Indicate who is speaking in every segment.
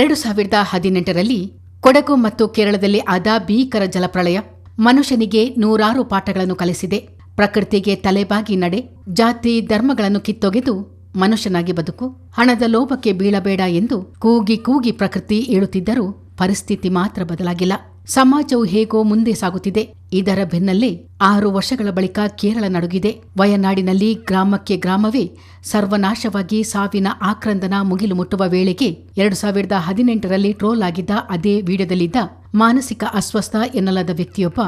Speaker 1: ಎರಡು ಸಾವಿರದ ಹದಿನೆಂಟರಲ್ಲಿ ಕೊಡಗು ಮತ್ತು ಕೇರಳದಲ್ಲಿ ಆದ ಭೀಕರ ಜಲಪ್ರಳಯ ಮನುಷ್ಯನಿಗೆ ನೂರಾರು ಪಾಠಗಳನ್ನು ಕಲಿಸಿದೆ. ಪ್ರಕೃತಿಗೆ ತಲೆಬಾಗಿ ನಡೆ, ಜಾತಿ ಧರ್ಮಗಳನ್ನು ಕಿತ್ತೊಗೆದು ಮನುಷ್ಯನಾಗಿ ಬದುಕು, ಹಣದ ಲೋಭಕ್ಕೆ ಬೀಳಬೇಡ ಎಂದು ಕೂಗಿ ಕೂಗಿ ಪ್ರಕೃತಿ ಏಳುತ್ತಿದ್ದರೂ ಪರಿಸ್ಥಿತಿ ಮಾತ್ರ ಬದಲಾಗಿಲ್ಲ. ಸಮಾಜವು ಹೇಗೋ ಮುಂದೆ ಸಾಗುತ್ತಿದೆ. ಇದರ ಬೆನ್ನಲ್ಲೇ ಆರು ವರ್ಷಗಳ ಬಳಿಕ ಕೇರಳ ನಡುಗಿದೆ. ವಯನಾಡಿನಲ್ಲಿ ಗ್ರಾಮಕ್ಕೆ ಗ್ರಾಮವೇ ಸರ್ವನಾಶವಾಗಿ ಸಾವಿನ ಆಕ್ರಂದನ ಮುಗಿಲು ಮುಟ್ಟುವ ವೇಳೆಗೆ ಎರಡು ಸಾವಿರದ ಹದಿನೆಂಟರಲ್ಲಿ ಟ್ರೋಲ್ ಆಗಿದ್ದ ಅದೇ ವಿಡಿಯೋದಲ್ಲಿದ್ದ ಮಾನಸಿಕ ಅಸ್ವಸ್ಥ ಎನ್ನಲಾದ ವ್ಯಕ್ತಿಯೊಬ್ಬ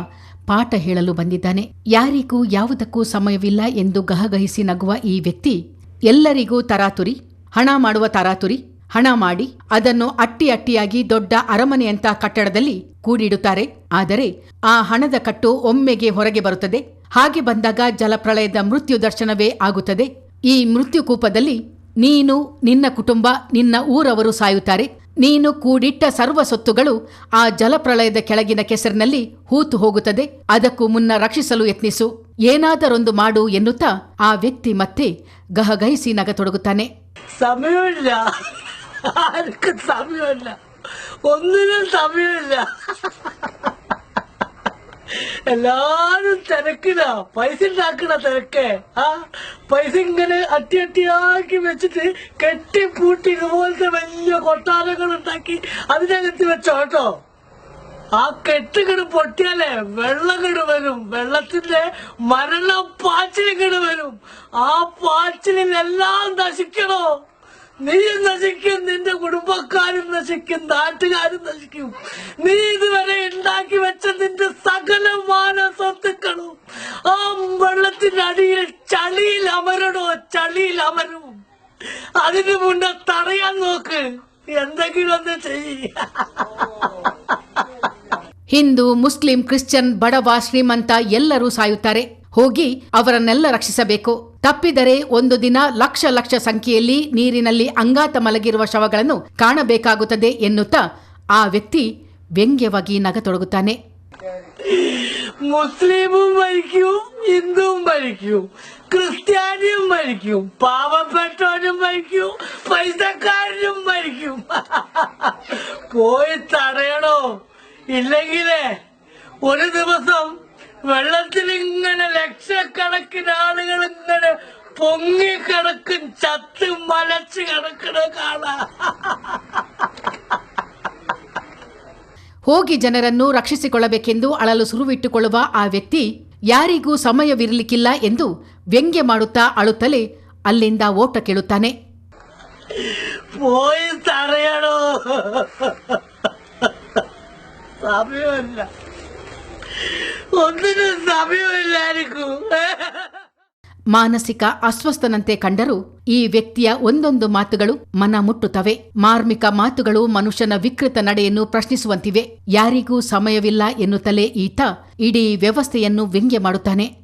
Speaker 1: ಪಾಠ ಹೇಳಲು ಬಂದಿದ್ದಾನೆ. ಯಾರಿಗೂ ಯಾವುದಕ್ಕೂ ಸಮಯವಿಲ್ಲ ಎಂದು ಗಹಗಹಿಸಿ ನಗುವ ಈ ವ್ಯಕ್ತಿ ಎಲ್ಲರಿಗೂ ತರಾತುರಿ, ಹಣ ಮಾಡುವ ತರಾತುರಿ ಹಣ ಮಾಡಿ ಅದನ್ನು ಅಟ್ಟಿ ಅಟ್ಟಿಯಾಗಿ ದೊಡ್ಡ ಅರಮನೆಯಂಥ ಕಟ್ಟಡದಲ್ಲಿ ಕೂಡಿಡುತ್ತಾರೆ. ಆದರೆ ಆ ಹಣದ ಕಟ್ಟು ಒಮ್ಮೆಗೆ ಹೊರಗೆ ಬರುತ್ತದೆ. ಹಾಗೆ ಬಂದಾಗ ಜಲಪ್ರಳಯದ ಮೃತ್ಯು ದರ್ಶನವೇ ಆಗುತ್ತದೆ. ಈ ಮೃತ್ಯು ಕೂಪದಲ್ಲಿ ನೀನು, ನಿನ್ನ ಕುಟುಂಬ, ನಿನ್ನ ಊರವರು ಸಾಯುತ್ತಾರೆ. ನೀನು ಕೂಡಿಟ್ಟ ಸರ್ವ ಸೊತ್ತುಗಳು ಆ ಜಲಪ್ರಳಯದ ಕೆಳಗಿನ ಕೆಸರಿನಲ್ಲಿ ಹೂತು ಹೋಗುತ್ತದೆ. ಅದಕ್ಕೂ ಮುನ್ನ ರಕ್ಷಿಸಲು ಯತ್ನಿಸು. ಏನಾದರೊಂದು ಮಾಡು ಎನ್ನುತ್ತಾ ಆ ವ್ಯಕ್ತಿ ಮತ್ತೆ ಗಹಗಹಿಸಿ ನಗತೊಡಗುತ್ತಾನೆ.
Speaker 2: ആർക്കും സമയമില്ല. ഒന്നിനും സമയമില്ല. എല്ലാരും തിരക്കിലാ. പൈസ ഉണ്ടാക്കണ തിരക്കെ. ആ പൈസ ഇങ്ങനെ അട്ടി അട്ടിയാക്കി വെച്ചിട്ട് കെട്ടി പൂട്ടി ഇതുപോലത്തെ വലിയ കൊട്ടാരങ്ങൾ ഉണ്ടാക്കി അതിനകത്ത് വെച്ചോ കേട്ടോ. ആ കെട്ടുകട് പൊട്ടിയാലേ വെള്ളകട് വരും. വെള്ളത്തിന്റെ മരണ പാച്ചിലുകട് വരും. ആ പാച്ചിലെല്ലാം നശിക്കണോ? നീ നശിക്കും നിന്റെ കുടുംബക്കാരും നശിക്കും നാട്ടുകാരും നശിക്കും നീ ഇതുവരെ ഉണ്ടാക്കി വെച്ച നിന്റെ സകലമാന സ്വത്തുക്കളും ആ വെള്ളത്തിന്റെ അടിയിൽ ചളിയിൽ അമരണോ ചളിയിൽ അമരും അതിനു മുന്നേ തടയാൻ നോക്ക് എന്തെങ്കിലും ഒന്ന് ചെയ്യ
Speaker 1: ಹಿಂದೂ ಮುಸ್ಲಿಂ ಕ್ರಿಶ್ಚಿಯನ್ ಬಡವ ಶ್ರೀಮಂತ ಎಲ್ಲರೂ ಸಾಯುತ್ತಾರೆ ಹೋಗಿ ಅವರನ್ನೆಲ್ಲ ರಕ್ಷಿಸಬೇಕು ತಪ್ಪಿದರೆ ಒಂದು ದಿನ ಲಕ್ಷ ಲಕ್ಷ ಸಂಖ್ಯೆಯಲ್ಲಿ ನೀರಿನಲ್ಲಿ ಅಂಗಾತ ಮಲಗಿರುವ ಶವಗಳನ್ನು ಕಾಣಬೇಕಾಗುತ್ತದೆ ಎನ್ನುತ್ತಾ ಆ ವ್ಯಕ್ತಿ ವ್ಯಂಗ್ಯವಾಗಿ ನಗತೊಡಗುತ್ತಾನೆ
Speaker 2: മുസ്ലിമും മരിക്കും ഹിന്ദുവും മരിക്കും ക്രിസ്ത്യാനിയും മരിക്കും പാവപ്പെട്ടവനും മരിക്കും പൈസക്കാരനും മരിക്കും പോയി തടയണോ ഇല്ലെങ്കിലേ ഒരു ദിവസം വെള്ളത്തിൽ ഇങ്ങനെ ലക്ഷക്കണക്കിന് ആളുകൾ ഇങ്ങനെ പൊങ്ങിക്കിടക്കും ചത്ത് മലച്ച് കിടക്കണ കാണാം
Speaker 1: ಹೋಗಿ ಜನರನ್ನು ರಕ್ಷಿಸಿಕೊಳ್ಳಬೇಕೆಂದು ಅಳಲು ಸುರುವಿಟ್ಟುಕೊಳ್ಳುವ ಆ ವ್ಯಕ್ತಿ ಯಾರಿಗೂ ಸಮಯವಿರಲಿಕ್ಕಿಲ್ಲ ಎಂದು ವ್ಯಂಗ್ಯ ಮಾಡುತ್ತಾ ಅಳುತ್ತಲೇ ಅಲ್ಲಿಂದ ಓಟ ಕೇಳುತ್ತಾನೆ
Speaker 2: പോയി ಒಂದಿನ
Speaker 1: ಮಾನಸಿಕ ಅಸ್ವಸ್ಥನಂತೆ ಕಂಡರೂ ಈ ವ್ಯಕ್ತಿಯ ಒಂದೊಂದು ಮಾತುಗಳು ಮನ ಮುಟ್ಟುತ್ತವೆ. ಮಾರ್ಮಿಕ ಮಾತುಗಳು ಮನುಷ್ಯನ ವಿಕೃತ ನಡೆಯನ್ನು ಪ್ರಶ್ನಿಸುವಂತಿವೆ. ಯಾರಿಗೂ ಸಮಯವಿಲ್ಲ ಎನ್ನುತ್ತಲೇ ಈತ ಇಡೀ ವ್ಯವಸ್ಥೆಯನ್ನು ವ್ಯಂಗ್ಯ ಮಾಡುತ್ತಾನೆ.